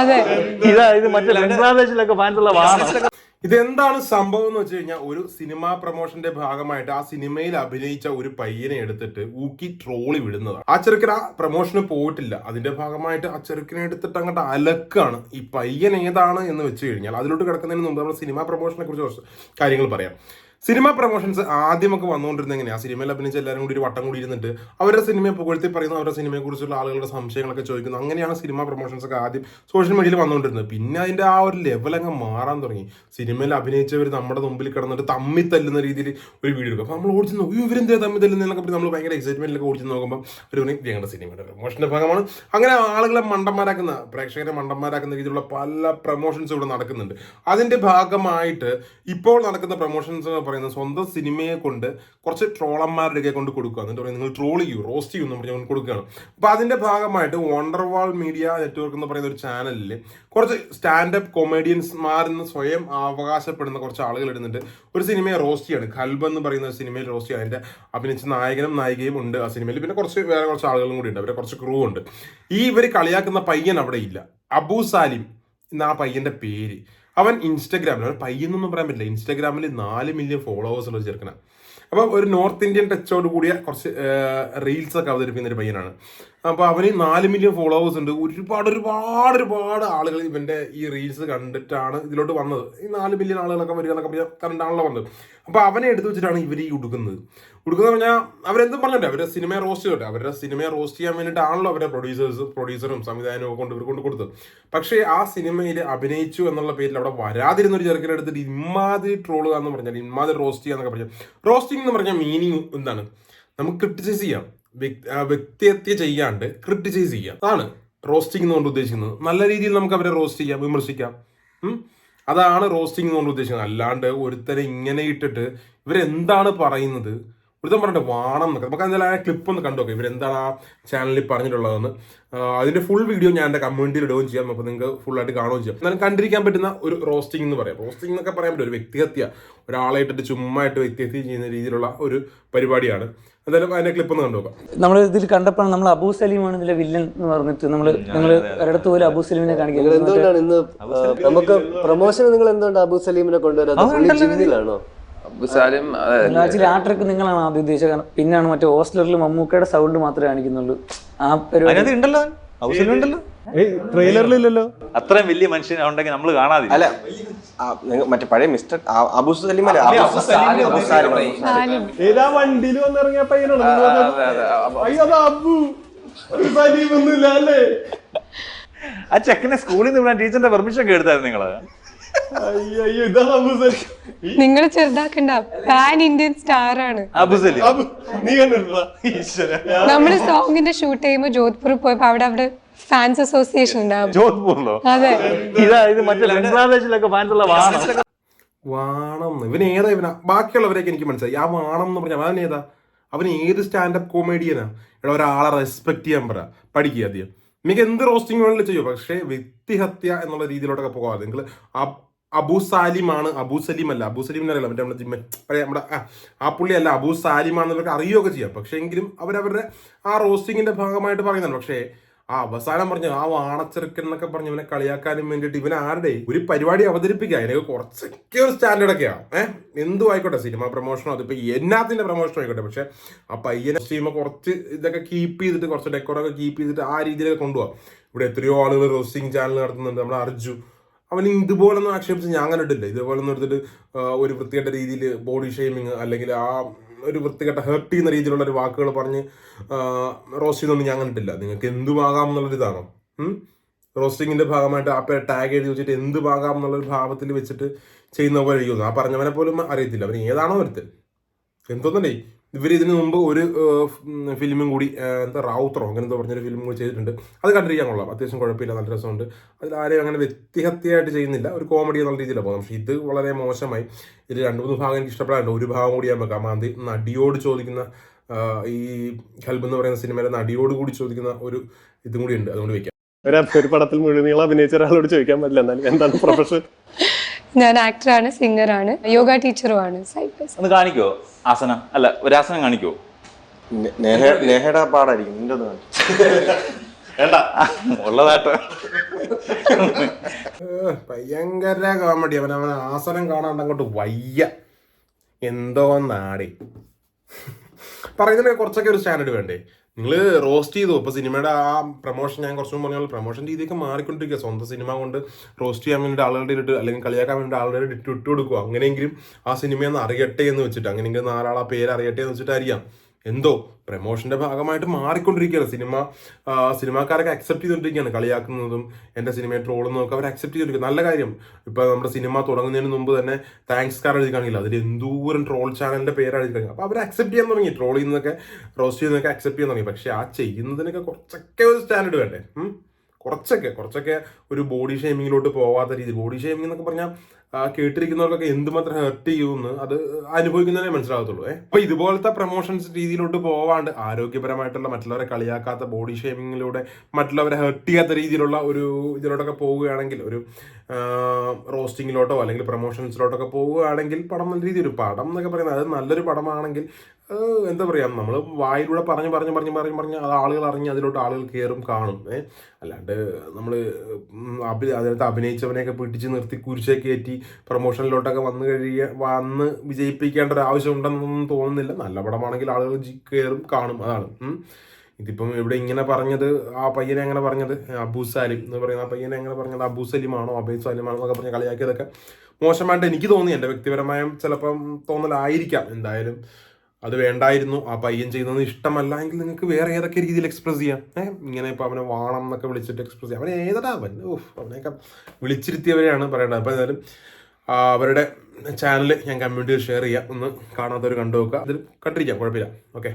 അതെ. ഇതാ ഇത് മറ്റേ ബംഗ്ലാദേശിലൊക്കെ ഫാൻസുള്ള വാഹനം ഇതെന്താണ് സംഭവം എന്ന് വെച്ച് കഴിഞ്ഞാൽ ഒരു സിനിമാ പ്രൊമോഷന്റെ ഭാഗമായിട്ട് ആ സിനിമയിൽ അഭിനയിച്ച ഒരു പയ്യനെ എടുത്തിട്ട് ഊക്കി ട്രോളി വിടുന്നതാണ്. ആ ചെറുക്കൻ ആ പ്രൊമോഷന് പോയിട്ടില്ല. അതിന്റെ ഭാഗമായിട്ട് ആ ചെറുക്കനെ എടുത്തിട്ട് അങ്ങോട്ട് അലക്കാണ്. ഈ പയ്യൻ ഏതാണ് എന്ന് വെച്ച് കഴിഞ്ഞാൽ അതിലോട്ട് കിടക്കുന്നതിന് മുമ്പ് നമ്മൾ സിനിമാ പ്രൊമോഷനെ കുറിച്ച് കുറച്ച് കാര്യങ്ങൾ പറയാം. സിനിമ പ്രൊമോഷൻസ് ആദ്യമൊക്കെ വന്നുകൊണ്ടിരുന്ന എങ്ങനെയാണ് സിനിമയിൽ അഭിനയിച്ച എല്ലാവരും കൂടി ഒരു വട്ടം കൂടി ഇരുന്നിട്ട് അവരുടെ സിനിമയെ പുകഴ്ത്തി പറയുന്ന അവരുടെ സിനിമയെ കുറിച്ചുള്ള ആളുകളുടെ സംശയങ്ങളൊക്കെ ചോദിക്കുന്നു. അങ്ങനെയാണ് സിനിമ പ്രൊമോഷൻസ് ഒക്കെ ആദ്യം സോഷ്യൽ മീഡിയയിൽ വന്നുകൊണ്ടിരുന്നത്. പിന്നെ അതിന്റെ ആ ഒരു ലെവൽ അങ്ങ് മാറാൻ തുടങ്ങി. സിനിമയിൽ അഭിനയിച്ചവർ നമ്മുടെ മുമ്പിൽ കിടന്നിട്ട് തമ്മി തല്ലുന്ന രീതിയിൽ ഒരു വീഡിയോ എടുക്കും. അപ്പോൾ നമ്മൾ ഓടിച്ച് നോക്കും ഇവരെന്തേ തമ്മി തല്ലുന്നതൊക്കെ പറഞ്ഞ് നമ്മൾ ഭയങ്കര എക്സൈറ്റ്മെന്റിലൊക്കെ ഓടിച്ച് നോക്കുമ്പോൾ ഒരു ഞങ്ങളുടെ സിനിമയുടെ പ്രൊമോഷന്റെ ഭാഗമാണ്. അങ്ങനെ ആളുകളെ മണ്ടന്മാരാക്കുന്ന പ്രേക്ഷകരെ മണ്ടന്മാരാക്കുന്ന രീതിയിലുള്ള പല പ്രൊമോഷൻസ് ഇവിടെ നടക്കുന്നുണ്ട്. അതിന്റെ ഭാഗമായിട്ട് ഇപ്പോൾ നടക്കുന്ന പ്രൊമോഷൻസ് പറയുന്നത് സ്വന്തം സിനിമയെ കൊണ്ട് കുറച്ച് ട്രോളന്മാരുടെ കൊണ്ട് കൊടുക്കുക. എന്നിട്ട് പറയുന്നത് നിങ്ങൾ ട്രോൾ ചെയ്യൂ റോസ്റ്റ് ചെയ്യൂ എന്ന് പറഞ്ഞ് കൊടുക്കുകയാണ്. അപ്പോൾ അതിന്റെ ഭാഗമായിട്ട് വണ്ടർവാൾ മീഡിയ നെറ്റ്വർക്ക് എന്ന് പറയുന്ന ഒരു ചാനലിൽ കുറച്ച് സ്റ്റാൻഡപ്പ് കൊമേഡിയൻസ്മാരെന്ന് സ്വയം അവകാശപ്പെടുന്ന കുറച്ച് ആളുകൾ ഇടുന്നുണ്ട്. ഒരു സിനിമയെ റോസ്റ്റ് ചെയ്യാണ്. ഖൽബ് എന്ന് പറയുന്ന ഒരു സിനിമയിൽ റോസ്റ്റ് ചെയ്യുക അതിന്റെ അഭിനയിച്ച നായകനും നായികയും ഉണ്ട് ആ സിനിമയിൽ. പിന്നെ കുറച്ച് വേറെ കുറച്ച് ആളുകളും കൂടി ഉണ്ട്. അവരെ കുറച്ച് ക്രൂ ഉണ്ട്. ഈ ഇവർ കളിയാക്കുന്ന പയ്യൻ അവിടെ ഇല്ല. അബു സാലിം എന്ന ആ പയ്യന്റെ പേര്. അവൻ ഇൻസ്റ്റഗ്രാമിൽ അവൻ പയ്യെന്നൊന്നും പറയാൻ പറ്റില്ല. ഇൻസ്റ്റഗ്രാമിൽ നാല് മില്യൺ ഫോളോവേഴ്സ് ഉള്ള ചെറുക്കന. അപ്പോൾ ഒരു നോർത്ത് ഇന്ത്യൻ ടച്ചോട് കൂടിയ കുറച്ച് റീൽസ് ഒക്കെ അവതരിപ്പിക്കുന്ന ഒരു പയ്യനാണ്. അപ്പോൾ അവന് നാല് മില്യൺ ഫോളോവേഴ്സ് ഉണ്ട്. ഒരുപാട് ഒരുപാട് ഒരുപാട് ആളുകൾ ഇവന്റെ ഈ റീൽസ് കണ്ടിട്ടാണ് ഇതിലോട്ട് വന്നത്. ഈ നാല് മില്യൺ ആളുകളൊക്കെ വരിക എന്നൊക്കെ പറഞ്ഞാൽ വന്നത്. അപ്പോൾ അവനെ എടുത്തു വെച്ചിട്ടാണ് ഇവർ ഈ ഉടുക്കുന്നത്. ഉടുക്കുന്നത് പറഞ്ഞാൽ അവരെന്തും പറഞ്ഞിട്ട് അവരുടെ സിനിമയെ റോസ്റ്റ് ചെയ്യട്ടെ അവരുടെ സിനിമയെ റോസ്റ്റ് ചെയ്യാൻ വേണ്ടിയിട്ടാണല്ലോ അവരുടെ പ്രൊഡ്യൂസേഴ്സ് പ്രൊഡ്യൂസറും സംവിധായകനും കൊണ്ട് ഇവർ കൊണ്ട് കൊടുത്തത്. പക്ഷേ ആ സിനിമയിൽ അഭിനയിച്ചു എന്നുള്ള പേരിൽ അവിടെ വരാതിരുന്ന ഒരു ചെറുക്കനെ എടുത്തിട്ട് ഇമ്മാതിരി ട്രോളുക എന്ന് പറഞ്ഞാൽ ഇമ്മാതിരി റോസ്റ്റ് ചെയ്യുക എന്നൊക്കെ പറഞ്ഞാൽ റോസ്റ്റിംഗ് എന്ന് പറഞ്ഞാൽ മീനിങ് എന്താണ്? നമുക്ക് ക്രിട്ടിസൈസ് ചെയ്യാം. വ്യക്തിഹത്യ ചെയ്യാണ്ട് ക്രിട്ടിസൈസ് ചെയ്യാം. അതാണ് റോസ്റ്റിംഗ് എന്നുകൊണ്ട് ഉദ്ദേശിക്കുന്നത്. നല്ല രീതിയിൽ നമുക്ക് അവരെ റോസ്റ്റ് ചെയ്യാം വിമർശിക്കാം. അതാണ് റോസ്റ്റിംഗ് എന്നുകൊണ്ട് ഉദ്ദേശിക്കുന്നത്. അല്ലാണ്ട് ഒരുത്തരെ ഇങ്ങനെ ഇട്ടിട്ട് ഇവരെന്താണ് പറയുന്നത്? ഒരുത്തൻ പറഞ്ഞിട്ട് വാണം എന്നൊക്കെ. നമുക്ക് എന്തായാലും ആ ക്ലിപ്പ് ഒന്ന് കണ്ടു നോക്കാം. ഇവരെന്താണ് ആ ചാനലിൽ പറഞ്ഞിട്ടുള്ളതെന്ന്. അതിന്റെ ഫുൾ വീഡിയോ ഞാൻ എന്റെ കമ്മ്യൂണിറ്റിയിൽ ഇടുകയും ചെയ്യാം. അപ്പോൾ നിങ്ങൾക്ക് ഫുൾ ആയിട്ട് കാണുകയും ചെയ്യാം. എന്നാലും കണ്ടിരിക്കാൻ പറ്റുന്ന ഒരു റോസ്റ്റിംഗ് എന്ന് പറയാം. റോസ്റ്റിംഗ് എന്നൊക്കെ പറയാൻ പറ്റും. ഒരു വ്യക്തിഹത്യ. ഒരാളെ ഇട്ടിട്ട് ചുമ്മാ ഇട്ട് വ്യക്തിഹത്യ ചെയ്യുന്ന രീതിയിലുള്ള ഒരു പരിപാടിയാണ്. എന്തായാലും അതിന്റെ ക്ലിപ്പ് ഒന്ന് കണ്ടു നോക്കാം. നമ്മൾ ഇതിൽ കണ്ടപ്പോൾ നമ്മൾ അബൂ സലീമാണ് ഇതിലെ വില്ലൻ എന്ന് പറഞ്ഞിട്ട് നമ്മൾ നിങ്ങൾ ഒരിടത്ത് പോലും അബൂ സലീമിനെ കാണിക്കുന്നത് എന്തുകൊണ്ടാണ് ഇന്ന് നമുക്ക് പ്രൊമോഷൻ നിങ്ങൾ എന്തുകൊണ്ട് അബൂ സലീമിനെ കൊണ്ടുവരാതെ ജിമ്മിലാണോ? ആ ട്രിക്ക് നിങ്ങളാണ് ആദ്യം ഉദ്ദേശിച്ചത്. കാരണം പിന്നാണ് മറ്റേ ഹോസ്റ്റലറിൽ മമ്മൂക്കയുടെ സൗണ്ട് മാത്രമേ കാണിക്കുന്നുള്ളൂ. ആ പരിപാടി ഉണ്ടല്ലോ ഹൗസിലും ഉണ്ടല്ലോ. ട്രെയിലറിലില്ലല്ലോ അത്രയും വലിയ മനുഷ്യൻ ഉണ്ടെങ്കിൽ നമ്മൾ കാണാതില്ല അല്ല മറ്റേ പഴയ മിസ്റ്റർ അബു സലിം അല്ലേ ഏതാ വണ്ടിയിൽ വന്നിറങ്ങിയ ആ ചെക്കനെ സ്കൂളിൽ നിന്ന് വിടാൻ ടീച്ചറിന്റെ പെർമിഷൻ ഒക്കെ എടുത്തായിരുന്നു നിങ്ങൾ. നിങ്ങൾ ചെറുതാക്കണ്ട. പാൻ ഇന്ത്യൻ സ്റ്റാർ ആണ്. നമ്മൾ നീ കണ്ടിട്ടുണ്ടോ? നമ്മൾ സോങ്ങിന്റെ ഷൂട്ട് ചെയ്യുമ്പോ ജോധ്പൂർ പോയപ്പോ അവിടെ അവിടെ ഫാൻസ് അസോസിയേഷൻ ഉണ്ടാവും ജോധ്പൂരിലോ? അതെ. ഇതാ ഇത് മറ്റേ ബംഗ്ലാദേശിലൊക്കെ ഫാൻസ് ഉള്ള വാണം. ഇവൻ ഏതാ ഇവനാ? ബാക്കിയുള്ളവരെയൊക്കെ എനിക്ക് മനസ്സിലായി. ആ വാണം എന്ന് പറഞ്ഞാൽ അവൻ ഏതാ? അവൻ ഏത് സ്റ്റാൻഡപ്പ് കോമഡിയനാ ഇവിടെ ഒരാളെ റെസ്പെക്ട് ചെയ്യാൻ പറ. പഠിക്കുക ആദ്യം. നിങ്ങൾക്ക് എന്ത് റോസ്റ്റിംഗ് വേണമെങ്കിലും ചെയ്യോ. പക്ഷേ വ്യക്തിഹത്യ എന്നുള്ള രീതിയിലോട്ടൊക്കെ പോകാതെ. നിങ്ങൾ അബു സാലിമാണ് അബൂ സലീം അല്ല അബൂ സലീം എന്നറിയില്ല മറ്റേ നമ്മുടെ നമ്മുടെ ആ, ആ പുള്ളി അല്ല അബു സാലിമാണെന്നവർക്ക് അറിയുകയൊക്കെ ചെയ്യാം. പക്ഷേ എങ്കിലും അവരവരുടെ ആ റോസ്റ്റിങ്ങിന്റെ ഭാഗമായിട്ട് പറയുന്നുണ്ട്. പക്ഷേ ആ അവസാനം പറഞ്ഞു ആ വാണച്ചെറുക്കൻ എന്നൊക്കെ പറഞ്ഞു ഇവനെ കളിയാക്കാനും വേണ്ടിയിട്ട് ഇവൻ ആരുടെ? ഒരു പരിപാടി അവതരിപ്പിക്കുക. അതിനൊക്കെ കുറച്ചൊക്കെ ഒരു സ്റ്റാൻഡേർഡൊക്കെയാണ് ഏഹ് എന്തും ആയിക്കോട്ടെ സിനിമ പ്രൊമോഷനോ അതിപ്പോ എന്നാത്തിന്റെ പ്രൊമോഷനോ ആയിക്കോട്ടെ. പക്ഷെ ആ പയ്യനെ ചെയ്യുമ്പോൾ കുറച്ച് ഇതൊക്കെ കീപ്പ് ചെയ്തിട്ട് കുറച്ച് ഡെക്കോറൊക്കെ കീപ്പ് ചെയ്തിട്ട് ആ രീതിയിലൊക്കെ കൊണ്ടുപോകാം ഇവിടെ എത്രയോ ആളുകൾ റോസ്റ്റിംഗ് ചാനൽ നടത്തുന്നുണ്ട്. നമ്മൾ അർജു അവൻ ഇതുപോലൊന്നും ആക്ഷേപിച്ച് ഞാൻ കണ്ടിട്ടില്ല ഇതുപോലൊന്നും എടുത്തിട്ട് ഒരു വൃത്തികെട്ട രീതിയിൽ ബോഡി ഷെയ്മിങ് അല്ലെങ്കിൽ ആ ഒരു വൃത്തികെട്ട ഹേർട്ട് ചെയ്യുന്ന രീതിയിലുള്ള ഒരു വാക്കുകൾ പറഞ്ഞ് റോസ്റ്റ് ചെയ്തൊന്നും ഞാൻ കണ്ടിട്ടില്ല നിങ്ങൾക്ക് എന്തുമാകാം എന്നുള്ളൊരു ഇതാണോ റോസ്റ്റിങ്ങിന്റെ ഭാഗമായിട്ട് ആ ടാഗ് എഴുതി വെച്ചിട്ട് എന്തുമാകാം എന്നുള്ളൊരു ഭാവത്തിൽ വെച്ചിട്ട് ചെയ്യുന്ന പോലെ ആ പറഞ്ഞവനെ പോലും അറിയത്തില്ല. അവൻ ഏതാണോ വരുത്തൽ. എന്തോന്നല്ലേ? ഇവർ ഇതിനു മുമ്പ് ഒരു ഫിലിമും കൂടി എന്താ റാവുത്തറോ അങ്ങനെ എന്തോ പറഞ്ഞൊരു ഫിലിം കൂടി ചെയ്തിട്ടുണ്ട്. അത് കണ്ടിരിക്കാൻ കൊള്ളാം. അത്യാവശ്യം കുഴപ്പമില്ല നല്ല രസമുണ്ട്. അതിൽ ആരെയും അങ്ങനെ വ്യക്തിഹത്യയായിട്ട് ചെയ്യുന്നില്ല. ഒരു കോമഡി എന്നുള്ള രീതിയിലാണ് പോകുന്നത്. പക്ഷേ ഇത് വളരെ മോശമായി. ഇതിൽ രണ്ട് മൂന്ന് ഭാഗം എനിക്ക് ഇഷ്ടപ്പെടാറുണ്ട്. ഒരു ഭാഗം കൂടി ഞാൻ വെക്കാം മാന്തി നടിയോട് ചോദിക്കുന്ന ഈ ഹെൽബ് എന്ന് പറയുന്ന സിനിമയിലെ നടിയോട് കൂടി ചോദിക്കുന്ന ഒരു ഇതും കൂടി ഉണ്ട്. അതുകൊണ്ട് വെക്കാം. ഒരു ഒരു പടത്തിൽ മുഴുവൻ അഭിനയിച്ച ഒരാളോട് ചോദിക്കാൻ പറ്റില്ല. എന്നാലും എന്താണ് പ്രൊഫഷൻ ഞാൻ ആക്ടറാണ് സിംഗറാണ് യോഗ ടീച്ചറുമാണ് സൈഡ് ഒന്ന് കാണിക്കോ? ആസനം. അല്ല ഒരു ആസനം കാണിക്കോ? നേഹ നേഹയുടെ പാടായിരിക്കും. നിന്റെ ഒന്ന് വേണ്ട. ഉള്ളതാട്ടോ ഭയങ്കര കോമഡി അവൻ അവൻ ആസനം കാണാണ്ട് അങ്ങോട്ട് വയ്യ. എന്തോ നാടി. പറയുന്നതിന് കുറച്ചൊക്കെ ഒരു സ്റ്റാൻഡേർഡ് വേണ്ടേ? നിങ്ങൾ റോസ്റ്റ് ചെയ്തു. ഇപ്പോൾ സിനിമയുടെ ആ പ്രൊമോഷൻ ഞാൻ കുറച്ചും പറഞ്ഞ പോലെ പ്രൊമോഷൻ രീതിയൊക്കെ മാറിക്കൊണ്ടിരിക്കുക സ്വന്തം സിനിമ കൊണ്ട് റോസ്റ്റ് ചെയ്യാൻ വേണ്ടി ആളുകളുടെ ഇട്ട് അല്ലെങ്കിൽ കളിയാക്കാൻ വേണ്ടി ആളുകളുടെ ഇട്ട് ഇട്ട് കൊടുക്കുക അങ്ങനെയെങ്കിലും ആ സിനിമയെന്ന് അറിയട്ടെ എന്ന് വെച്ചിട്ട് അങ്ങനെയെങ്കിലും നാലാൾ ആ പേര് അറിയട്ടെ എന്ന് വെച്ചിട്ടായിരിക്കാം. എന്തോ പ്രമോഷന്റെ ഭാഗമായിട്ട് മാറിക്കൊണ്ടിരിക്കുകയാണ്. സിനിമ സിനിമാക്കാരൊക്കെ അക്സെപ്റ്റ് ചെയ്തുകൊണ്ടിരിക്കുകയാണ് കളിയാക്കുന്നതും എന്റെ സിനിമയെ ട്രോളുന്നതും ഒക്കെ അവർ അക്സെപ്റ്റ് ചെയ്തിരിക്കും നല്ല കാര്യം. ഇപ്പൊ നമ്മുടെ സിനിമ തുടങ്ങുന്നതിന് മുമ്പ് തന്നെ താങ്ക്സ് കാർഡ് എഴുതിക്കാണെങ്കിൽ അതിൽ എന്തോരം ട്രോൾ ചാനലിന്റെ പേരാണ് അപ്പോൾ അപ്പൊ അവർ അക്സെപ്റ്റ് ചെയ്യാൻ തുടങ്ങി. ട്രോൾ ചെയ്യുന്നതൊക്കെ റോസ്റ്റ് ചെയ്യുന്നതൊക്കെ അക്സെപ്റ്റ് ചെയ്യാൻ തുടങ്ങി. പക്ഷേ ആ ചെയ്യുന്നതിനൊക്കെ കുറച്ചൊക്കെ ഒരു സ്റ്റാൻഡേർഡ് വേണ്ടേ? കുറച്ചൊക്കെ കുറച്ചൊക്കെ ഒരു ബോഡി ഷേമിങ്ങിലോട്ട് പോവാത്ത രീതി ബോഡി ഷേമിംഗ് എന്നൊക്കെ പറഞ്ഞാൽ കേട്ടിരിക്കുന്നവർക്കൊക്കെ എന്തുമാത്രം ഹെർട്ട് ചെയ്യുമെന്ന് അത് അനുഭവിക്കുന്നതിനെ മനസ്സിലാകത്തുള്ളൂ. ഏഹ് അപ്പൊ ഇതുപോലത്തെ പ്രൊമോഷൻസ് രീതിയിലോട്ട് പോവാണ്ട് ആരോഗ്യപരമായിട്ടുള്ള മറ്റുള്ളവരെ കളിയാക്കാത്ത ബോഡി ഷേമിങ്ങിലൂടെ മറ്റുള്ളവരെ ഹെർട്ട് ചെയ്യാത്ത രീതിയിലുള്ള ഒരു ഇതിലോട്ടൊക്കെ പോവുകയാണെങ്കിൽ ഒരു റോസ്റ്റിങ്ങിലോട്ടോ അല്ലെങ്കിൽ പ്രൊമോഷൻസിലോട്ടൊക്കെ പോവുകയാണെങ്കിൽ പടം നല്ല രീതിയിൽ ഒരു പടം എന്നൊക്കെ പറയുന്നത് അത് നല്ലൊരു പടമാണെങ്കിൽ എന്താ പറയാ നമ്മൾ വായിലൂടെ പറഞ്ഞു പറഞ്ഞു പറഞ്ഞു പറഞ്ഞു പറഞ്ഞ് അത് ആളുകൾ അറിഞ്ഞ് അതിലോട്ട് ആളുകൾ കയറും കാണും. അല്ലാണ്ട് നമ്മൾ അഭി അതിനകത്ത് അഭിനയിച്ചവനെയൊക്കെ പിടിച്ച് നിർത്തി കുരിശേ കയറ്റി പ്രൊമോഷനിലോട്ടൊക്കെ വന്നു കഴിയ വന്ന് വിജയിപ്പിക്കേണ്ട ഒരു ആവശ്യം ഉണ്ടെന്നൊന്നും തോന്നുന്നില്ല. നല്ല പടമാണെങ്കിൽ ആളുകൾ കയറും കാണും. അതാണ്. ഇതിപ്പം ഇവിടെ ഇങ്ങനെ പറഞ്ഞത് ആ പയ്യനെ അങ്ങനെ പറഞ്ഞത്? അബൂ സാലിം എന്ന് പറയുന്ന ആ പയ്യനെ അങ്ങനെ പറഞ്ഞത്? അബൂ സലിമാണോ? അബൈ സലിമാണോ എന്നൊക്കെ പറഞ്ഞ് കളിയാക്കിയതൊക്കെ മോശമായിട്ട് എനിക്ക് തോന്നി. എന്റെ വ്യക്തിപരമായ ചിലപ്പം തോന്നലായിരിക്കാം. എന്തായാലും അത് വേണ്ടായിരുന്നു ആ പയ്യൻ ചെയ്യുന്നത് ഇഷ്ടമല്ല എങ്കിൽ നിങ്ങൾക്ക് വേറെ ഏതൊക്കെ രീതിയിൽ എക്സ്പ്രസ് ചെയ്യാം. ഏഹ് ഇങ്ങനെ ഇപ്പോൾ അവനെ വാണം എന്നൊക്കെ വിളിച്ചിട്ട് എക്സ്പ്രസ് ചെയ്യാം. അവനെ ഏതാ അവൻ? ഓഫ് അവനെയൊക്കെ വിളിച്ചിരുത്തിയവരെയാണ് പറയേണ്ടത് അപ്പോൾ എന്തായാലും അവരുടെ ചാനൽ ഞാൻ കമ്മ്യൂണിറ്റിയിൽ ഷെയർ ചെയ്യാം. ഒന്ന് കാണാത്തവർ കണ്ടു നോക്കുക അതിൽ കണ്ടിരിക്കാം കുഴപ്പമില്ല. ഓക്കെ